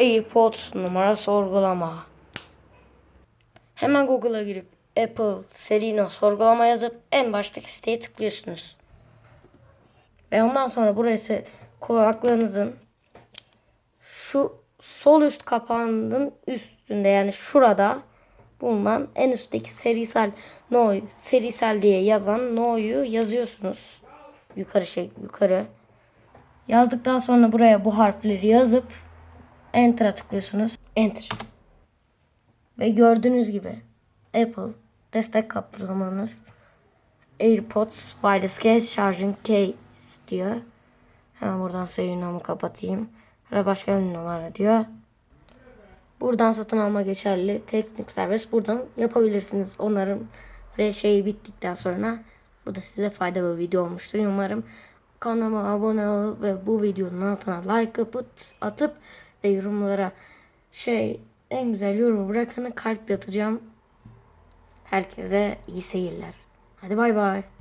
AirPods numara sorgulama. Hemen Google'a girip Apple Serino sorgulama yazıp en baştaki siteye tıklıyorsunuz. Ve ondan sonra burası kulaklığınızın şu sol üst kapağının üstünde yani şurada bulunan en üstteki serisel no serisel diye yazan no'yu yazıyorsunuz. Yukarı şey yukarı. Yazdıktan sonra buraya bu harfleri yazıp enter'a tıklıyorsunuz. Enter. Ve gördüğünüz gibi Apple destek kaplamanız AirPods wireless case charging case diyor. Hemen buradan numaramı kapatayım. Ve başka bir numara diyor. Buradan satın alma geçerli. Teknik serbest. Buradan yapabilirsiniz. Onarım ve şey bittikten sonra bu da size faydalı bir video olmuştur. Umarım kanalıma abone olup ve bu videonun altına like atıp, atıp ve yorumlara şey en güzel yorumu bırakanı kalp atacağım. Herkese iyi seyirler. Hadi bay bay.